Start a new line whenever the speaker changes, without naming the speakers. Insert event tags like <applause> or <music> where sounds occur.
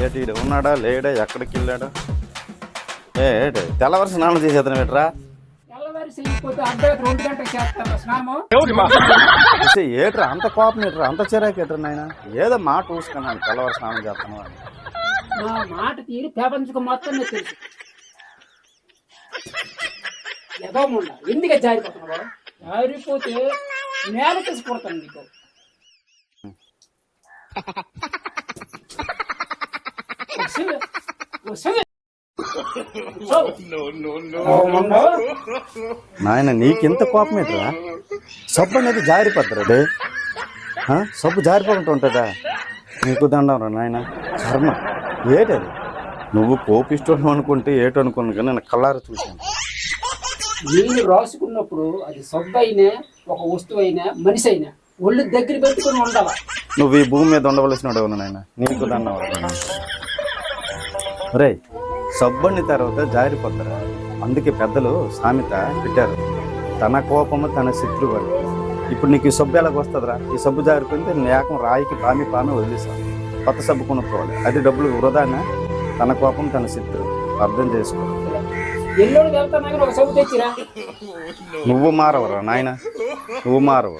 ఏటి ఉన్నాడా లేడా ఎక్కడికి వెళ్ళాడా? ఏ ఏటి తెల్లవారు స్నానం
స్నానము
ఇసే ఏట్రా? అంత కోపం ఏట్రా అంత చిరాకు ఏట్రా నాయన? ఏదో మాట చూసుకున్నాను తెల్లవారు స్నానం చేస్తాను
మాట తీరు ప్రపంచకం మొత్తం తెలుసు. ఎందుకే జారిపోతున్నావు? జారిపోతే నేల తీసి కొడతాను నీకు. <laughs> వస్తుంది. వస్తుంది. అవునమ్మా.
నాయన నీకెంత కోపం ఏట్రా సబ్బు అనేది జారిపోద్దురా అదే ఆ? సబ్బు జారిపోకుండా ఉంటుందా? నీకు దండం రా నాయన. కర్మ. ఏటది? నువ్వు కోపిష్టం అనుకుంటే ఏటో అనుకున్నాను కానీ నేను కళ్ళారా చూశాను.
నీళ్ళు రాసుకున్నప్పుడు అది సబ్బు అయినా ఒక వస్తువు అయినా మనిషి అయినా ఒళ్ళు దగ్గర పెట్టుకుని ఉండాలి
నువ్వు ఈ భూమి మీద ఉండవలసిన వాడు నాయన? నీకు దండం రే సబ్బుని తర్వాత జారిపోతారా అందుకే పెద్దలు సామెత పెట్టారు. తన కోపము తన శత్రువు ఇప్పుడు నీకు ఈ సబ్బు ఎలాగ వస్తుందిరా? ఈ సబ్బు జారిపోయింది నేను ఏకం రాయికి పామి పామి వదిలేసాను కొత్త సబ్బు కొనుక్కోవాలి. అది డబ్బులు వృధానా? తన కోపం తన శత్రువు. అర్థం చేసుకో. నువ్వు మారవరా నాయన? నువ్వు మారవు.